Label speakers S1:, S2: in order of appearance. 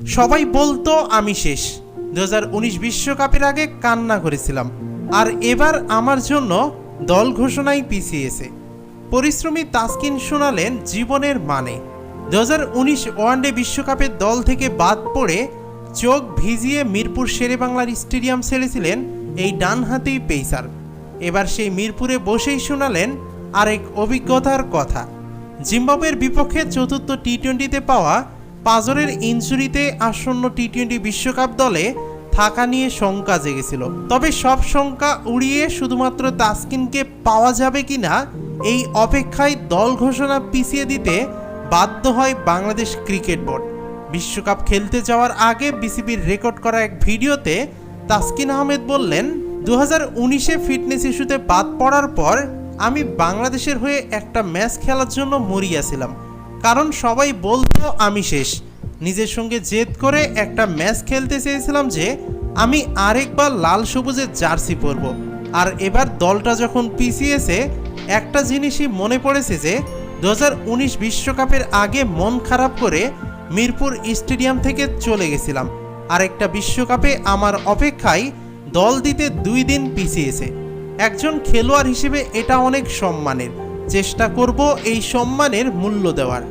S1: সবাই বলতো, আমি শেষ। দু বিশ্বকাপের আগে কান্না করেছিলাম। আর এবার আমার জন্য দল ঘোষণায় পিছিয়েছে। পরিশ্রমী তাসকিন শোনালেন জীবনের মানে। দু ওয়ানডে বিশ্বকাপের দল থেকে বাদ পড়ে চোখ ভিজিয়ে মিরপুর শেরেবাংলার স্টেডিয়াম ছেড়েছিলেন এই ডানহাতি পেসার। এবার সেই মিরপুরে বসেই শোনালেন আরেক অভিজ্ঞতার কথা। জিম্বাবুয়ের বিপক্ষে চতুর্থ টি টোয়েন্টিতে পাওয়া পাজরের ইনজুরিতে আসন্ন টি টোয়েন্টি বিশ্বকাপ দলে থাকা নিয়ে শঙ্কা জেগেছিল। তবে সব শঙ্কা উড়িয়ে শুধুমাত্র তাসকিনকে পাওয়া যাবে কিনা, এই অপেক্ষায় দল ঘোষণা পিছিয়ে দিতে বাধ্য হয় বাংলাদেশ ক্রিকেট বোর্ড। বিশ্বকাপ খেলতে যাওয়ার আগে বিসিবির রেকর্ড করা এক ভিডিওতে তাসকিন আহমেদ বললেন দু হাজার উনিশে ফিটনেস ইস্যুতে বাদ পড়ার পর আমি বাংলাদেশের হয়ে একটা ম্যাচ খেলার জন্য মরিয়াছিলাম কারণ সবাই বলতো আমি শেষ। নিজের সঙ্গে জেদ করে একটা ম্যাচ খেলতে চেয়েছিলাম যে, আমি আরেকবার লাল সবুজের জার্সি পরব। আর এবার দলটা যখন পিছিয়েছে একটা জিনিসই মনে পড়েছে যে, দু বিশ্বকাপের আগে মন খারাপ করে মিরপুর স্টেডিয়াম থেকে চলে গেছিলাম। আরেকটা বিশ্বকাপে আমার অপেক্ষায় দল দিতে দুই দিন পিছিয়েছে একজন খেলোয়াড় হিসেবে এটা অনেক সম্মানের। চেষ্টা করব এই সম্মানের মূল্য দেওয়ার।